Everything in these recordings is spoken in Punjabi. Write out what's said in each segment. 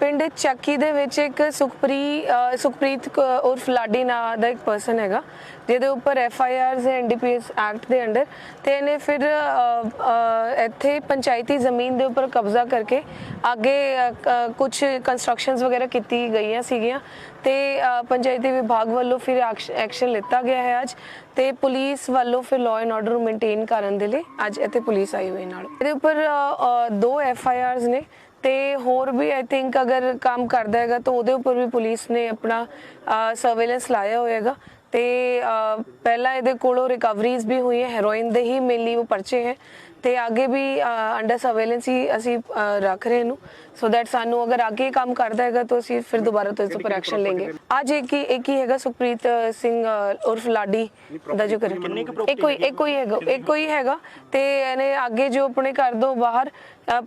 ਪਿੰਡ ਚੱਕੀ ਦੇ ਵਿੱਚ ਇੱਕ ਸੁਖਪ੍ਰੀ ਸੁਖਪ੍ਰੀਤ ਉਰਫ ਲਾਡੀ ਨਾਂ ਦਾ ਇੱਕ ਪਰਸਨ ਹੈਗਾ, ਜਿਹਦੇ ਉੱਪਰ ਐਫ ਆਈ ਆਰਸ ਹੈ ਐਨਡੀਪੀਐਸ ਐਕਟ ਦੇ ਅੰਡਰ, ਤੇ ਇਹਨੇ ਫਿਰ ਇੱਥੇ ਪੰਚਾਇਤੀ ਜ਼ਮੀਨ ਦੇ ਉੱਪਰ ਕਬਜ਼ਾ ਕਰਕੇ ਅੱਗੇ ਕੁਝ ਕੰਸਟਰਕਸ਼ਨਸ ਵਗੈਰਾ ਕੀਤੀ ਗਈਆਂ ਸੀਗੀਆਂ, ਤੇ ਪੰਚਾਇਤੀ ਵਿਭਾਗ ਵੱਲੋਂ ਫਿਰ ਐਕਸ਼ਨ ਲਿੱਤਾ ਗਿਆ ਹੈ ਅੱਜ, ਤੇ ਪੁਲਿਸ ਵੱਲੋਂ ਫਿਰ ਲਾਅ ਐਂਡ ਆਰਡਰ ਮੇਨਟੇਨ ਕਰਨ ਦੇ ਲਈ ਅੱਜ ਇੱਥੇ ਪੁਲਿਸ ਆਈ ਹੋਈ ਨਾਲ। ਇਹਦੇ ਉੱਪਰ ਦੋ ਐਫ ਆਈ ਆਰਸ ਨੇ ਤੇ ਹੋਰ ਵੀ ਆਈ ਥਿੰਕ ਅਗਰ ਕੰਮ ਕਰਦਾ ਹੈਗਾ ਤਾਂ ਉਹਦੇ ਉੱਪਰ ਵੀ ਪੁਲਿਸ ਨੇ ਆਪਣਾ ਸਰਵੇਲੈਂਸ ਲਾਇਆ ਹੋਏਗਾ। ਤੇ ਅ, ਪਹਿਲਾਂ ਇਹਦੇ ਕੋਲੋਂ ਰਿਕਵਰੀਜ਼ ਵੀ ਹੋਈ ਹੈ ਹੈਰੋਇਨ ਦੇ ਹੀ ਮੇਨਲੀ ਉਹ ਪਰਚੇ ਹੈ। ਤੇ ਅੱਗੇ ਵੀ ਅੰਡਰ ਸਰਵੇਲੈਂਸ ਹੀ ਅਸੀਂ ਰੱਖ ਰਹੇ ਇਹਨੂੰ ਸੋ ਦੈਟ ਸਾਨੂੰ ਅਗਰ ਅੱਗੇ ਕੰਮ ਕਰਦਾ ਹੈਗਾ ਤਾਂ ਅਸੀਂ ਫਿਰ ਦੁਬਾਰਾ ਤੋਂ ਇਸ ਉੱਪਰ ਐਕਸ਼ਨ ਲਵਾਂਗੇ ਅੱਜ ਇੱਕ ਹੀ ਇੱਕ ਹੀ ਹੈਗਾ ਸੁਖਪ੍ਰੀਤ ਸਿੰਘ ਉਰਫ ਲਾਡੀ ਦਾ ਜੋ ਕਰ ਇੱਕ ਹੀ ਇੱਕ ਹੀ ਹੈਗਾ ਇੱਕ ਹੀ ਹੈਗਾ ਤੇ ਇਹਨੇ ਅੱਗੇ ਜੋ ਆਪਣੇ ਘਰ ਤੋਂ ਬਾਹਰ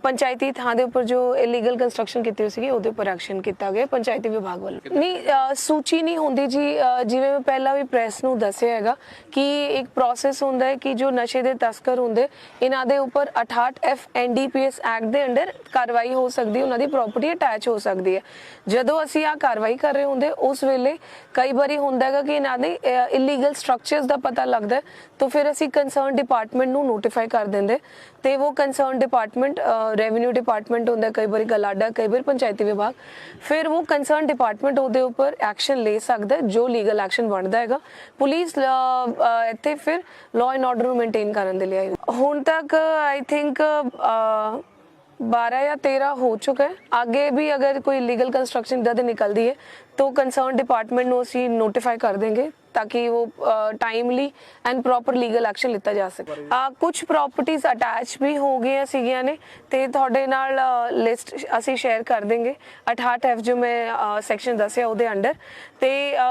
ਪੰਚਾਇਤੀ ਥਾਂ ਦੇ ਉੱਪਰ ਜੋ ਇਲੀਗਲ ਕੰਸਟਰਕਸ਼ਨ ਕੀਤੀ ਹੋਈ ਸੀਗੀ ਉਹਦੇ ਉੱਪਰ ਐਕਸ਼ਨ ਕੀਤਾ ਗਿਆ ਪੰਚਾਇਤੀ ਵਿਭਾਗ ਵੱਲੋਂ। ਨਹੀਂ ਸੂਚੀ ਨਹੀਂ ਹੁੰਦੀ ਜੀ ਜਿਵੇਂ ਮੈਂ ਪਹਿਲਾਂ ਵੀ ਪ੍ਰੈਸ ਨੂੰ ਦੱਸਿਆ ਹੈਗਾ ਕਿ ਇੱਕ ਪ੍ਰੋਸੈਸ ਹੁੰਦਾ ਹੈ ਕਿ ਜੋ ਨਸ਼ੇ ਦੇ ਤਸਕਰ ਹੁੰਦੇ ਇਹਨਾਂ ਦੇ ਉੱਪਰ 68 ਐਫ ਐਨਡੀਪੀਐਸ ਐਕਟ ਦੇ ਅੰਡਰ ਕਾਰਵਾਈ ਹੋ ਸਕਦੀ ਹੈ ਉਹਨਾਂ ਦੀ ਪ੍ਰਾਪਰਟੀ ਅਟੈਚ ਹੋ ਸਕਦੀ ਹੈ। ਜਦੋਂ ਅਸੀਂ ਆ ਕਾਰਵਾਈ ਕਰ ਰਹੇ ਹੁੰਦੇ ਉਸ ਵੇਲੇ ਕਈ ਵਾਰੀ ਹੁੰਦਾ ਹੈਗਾ ਕਿ ਇਹਨਾਂ ਦੇ ਇਲੀਗਲ ਸਟਰਕਚਰਸ ਦਾ ਪਤਾ ਲੱਗਦਾ ਤਾਂ ਫਿਰ ਅਸੀਂ ਕੰਸਰਨ ਡਿਪਾਰਟਮੈਂਟ ਨੂੰ ਨੋਟੀਫਾਈ ਕਰ ਦਿੰਦੇ ਤੇ ਉਹ ਕੰਸਰਨ ਡਿਪਾਰਟਮੈਂਟ ਰੈਵਨਿਊ ਡਿਪਾਰਟਮੈਂਟ ਹੁੰਦਾ ਕਈ ਵਾਰੀ ਗਲਾਡਾ ਕਈ ਵਾਰੀ ਪੰਚਾਇਤੀ ਵਿਭਾਗ ਫਿਰ ਉਹ ਕੰਸਰਨ ਡਿਪਾਰਟਮੈਂਟ ਉਹਦੇ ਉੱਪਰ ਐਕਸ਼ਨ ਲੈ ਸਕਦਾ ਜੋ ਲੀਗਲ ਐਕਸ਼ਨ ਬਣਦਾ ਹੈਗਾ। ਪੁਲਿਸ ਅ, ਇੱਥੇ ਫਿਰ ਲਾਅ ਐਂਡ ਆਰਡਰ ਨੂੰ ਮੇਨਟੇਨ ਕਰਨ ਦੇ ਲਈ ਆਈ ਹੁਣ ਤੱਕ ਆਈ ਥਿੰਕ 12 ਜਾਂ 13 ਹੋ ਚੁੱਕਾ ਹੈ ਅੱਗੇ ਵੀ ਅਗਰ ਕੋਈ ਲੀਗਲ ਕੰਸਟਰਕਸ਼ਨ ਇਦਾਂ ਦੀ ਨਿਕਲਦੀ ਹੈ ਤਾਂ ਕੰਸਰਨ ਡਿਪਾਰਟਮੈਂਟ ਨੂੰ ਅਸੀਂ ਨੋਟੀਫਾਈ ਕਰ ਦੇਂਗੇ ਤਾਂ ਕਿ ਉਹ timely and proper legal action ਲਿੱਤਾ ਜਾ ਸਕੇ। ਕੁਝ ਪ੍ਰਾਪਰਟੀਆਂ ਅਟੈਚ ਵੀ ਹੋ ਗਈਆਂ ਸੀਗੀਆਂ ਨੇ ਤੇ ਤੁਹਾਡੇ ਨਾਲ ਲਿਸਟ ਅਸੀਂ ਸ਼ੇਅਰ ਕਰ ਦੇਂਗੇ। 68 ਐਫ ਜੋ ਮੈਂ ਸੈਕਸ਼ਨ ਦੱਸਿਆ ਉਹਦੇ ਅੰਡਰ ਤੇ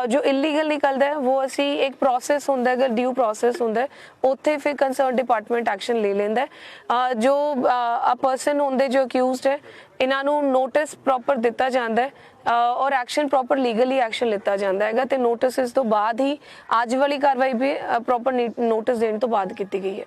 ਜੋ ਇਲੀਗਲ ਨਿਕਲਦਾ ਹੈ, ਉਹ ਅਸੀਂ ਇੱਕ ਪ੍ਰੋਸੈਸ ਹੁੰਦਾ ਹੈ ਡਿਊ ਪ੍ਰੋਸੈਸ ਹੁੰਦਾ ਹੈ, ਉੱਥੇ ਫਿਰ ਕੰਸਰਨ ਡਿਪਾਰਟਮੈਂਟ ਐਕਸ਼ਨ ਲੈ ਲੈਂਦਾ ਹੈ। ਜੋ ਅ ਪਰਸਨ ਹੁੰਦੇ ਜੋ ਅਕਿਊਜ਼ਡ ਹੈ ਇਹਨਾਂ ਨੂੰ ਨੋਟਿਸ ਪ੍ਰੋਪਰ ਦਿੱਤਾ ਜਾਂਦਾ ਹੈ ਔਰ ਐਕਸ਼ਨ ਪ੍ਰੋਪਰ ਲੀਗਲੀ ਐਕਸ਼ਨ ਲਿੱਤਾ ਜਾਂਦਾ ਹੈਗਾ ਤੇ ਨੋਟਿਸਸ ਤੋਂ ਬਾਅਦ ਹੀ ਅੱਜ ਵਾਲੀ ਕਾਰਵਾਈ ਵੀ ਪ੍ਰੋਪਰ ਨੋਟਿਸ ਦੇਣ ਤੋਂ ਬਾਅਦ ਕੀਤੀ ਗਈ ਹੈ।